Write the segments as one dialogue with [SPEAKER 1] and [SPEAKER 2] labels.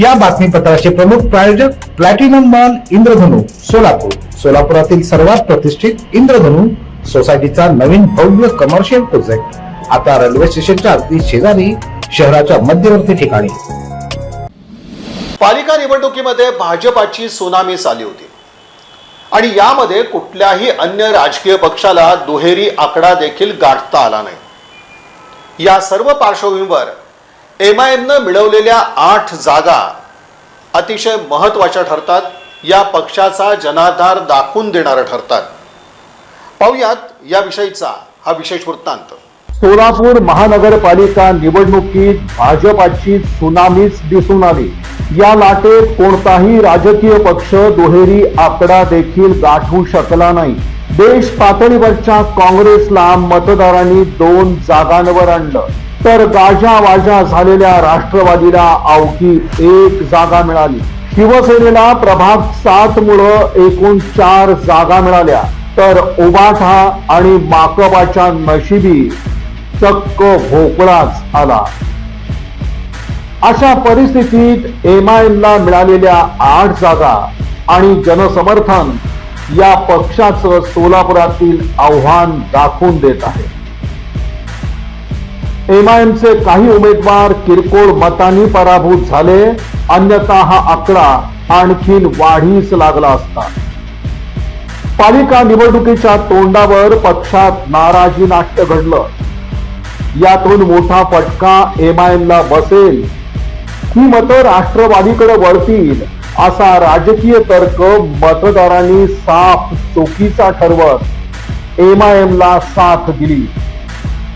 [SPEAKER 1] या बातमीपत्राचे प्रमुख प्रायोजक प्लॅटिनम मॉल इंद्रधनु सोलापूर. सोलापुरातील सर्वात प्रतिष्ठित इंद्रधनु सोसायटीचा नवीन भव्य कमर्शियल प्रोजेक्ट आता रेल्वे स्टेशनच्या अगदी शेजारी शहराच्या मध्यवर्ती ठिकाणी.
[SPEAKER 2] पालिका निवडणुकीमध्ये भाजपाची सुनामीस आली होती. आणि यामध्ये कुठल्याही अन्य राजकीय पक्षाला दुहेरी आकडा देखील गाठता आला नाही. या सर्व पार्श्वभूमीवर एम आय एमनं मिळवलेल्या आठ जागा अतिशय महत्त्वाच्या ठरतात. या पक्षाचा जनाधार दाखवून देणाऱ्या ठरतात. पाहुयात याविषयीचा हा विशेष वृत्तांत.
[SPEAKER 3] सोलापूर महानगरपालिका निवडणुकीत भाजपाची सुनामीच दिसून आली. या लाटेत कोणताही राजकीय पक्ष दुहेरी आकडा देखील गाठू शकला नाही. देश पातळीवरच्या काँग्रेसला मतदारांनी दोन जागांवर आणलं. तर गाजावाजा झालेल्या राष्ट्रवादीला अवघी एक जागा मिळाली. शिवसेनेला प्रभाग सात मुळे एकूण चार जागा मिळाल्या. तर उबाठा आणि माकबाच्या नशिबी चक्क भोकळाच आला. अशा परिस्थितीत एम आय मिळालेल्या आठ जागा आणि जनसमर्थन या पक्षाचं सोलापुरातील आव्हान दाखवून देत आहे. एम काही उमेदवार किरकोळ मतांनी पराभूत झाले अन्यथा हा आकडा आणखीन वाढीस लागला असता. पालिका निवडणुकीच्या तोंडावर पक्षात नाराजी नाट्य घडलं. यातून मोठा फटका एम आय बसेल. ही मतं राष्ट्रवादीकडे वळतील असा राजकीय तर्क मतदारांनी साफ चुकीचा ठरवत एम आय साथ दिली.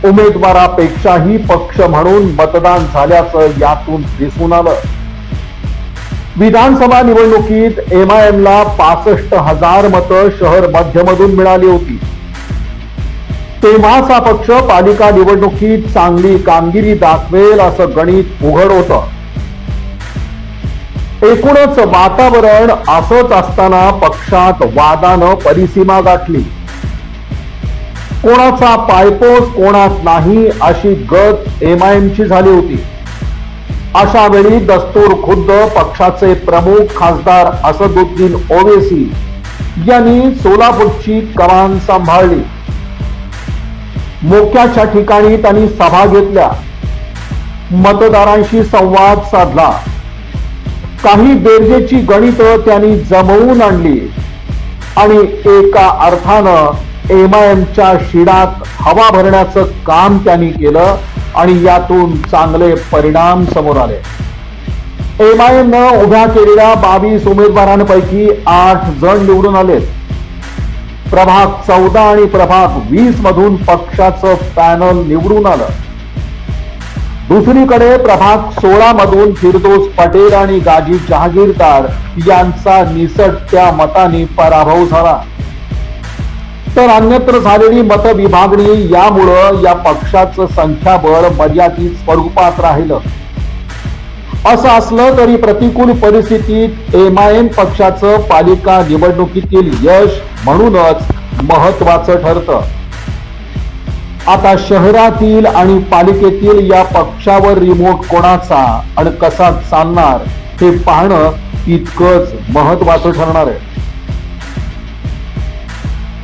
[SPEAKER 3] उमेदवारापेक्षाही पक्ष म्हणून मतदान झाल्याचं यातून दिसून आलं. विधानसभा निवडणुकीत एम आय एमला पासष्ट हजार मतं शहर मध्यमधून मिळाली होती. तेव्हाच हा पक्ष पालिका निवडणुकीत चांगली कामगिरी दाखवेल असं गणित उघड होतं. एकूणच वातावरण असंच असताना पक्षात वादानं परिसीमा गाठली. कोणाचा पायपोस कोणात नाही अशी गत एम आय ची झाली होती. अशा वेळी दस्तूर खुद्द पक्षाचे प्रमुख खासदार असदुद्दीन ओवेसी यांनी सोलापूरची कमान सांभाळली. मोक्याच्या ठिकाणी त्यांनी सभा घेतल्या. मतदारांशी संवाद साधला. काही बेरजेची गणित त्यांनी जमवून आणली. आणि एका अर्थानं एम आय एमच्या शिडात हवा भरण्याचं काम त्यांनी केलं आणि यातून चांगले परिणाम समोर आले. एम आय उभ्या केलेल्या बावीस उमेदवारांपैकी आठ जण निवडून आले प्रभाग चौदा आणि प्रभाग वीस मधून पक्षाचं पॅनल निवडून आलं. दुसरीकडे प्रभाग सोळा मधून फिरदोस पटेल आणि गाजी जहागीरदार यांचा निसटत्या मताने पराभव झाला. तर अन्यत्र झालेली मतविभागणी यामुळं या पक्षाचं संख्याबळ मर्यादित स्वरूपात राहिलं. असं असलं तरी प्रतिकूल परिस्थितीत एम आय एम पक्षाचं पालिका निवडणुकीतील यश म्हणूनच महत्वाचं ठरतं. आता शहरातील आणि पालिकेतील या पक्षावर रिमोट कोणाचा आणि कसा चालणार हे पाहणं इतकंच महत्वाचं ठरणार आहे.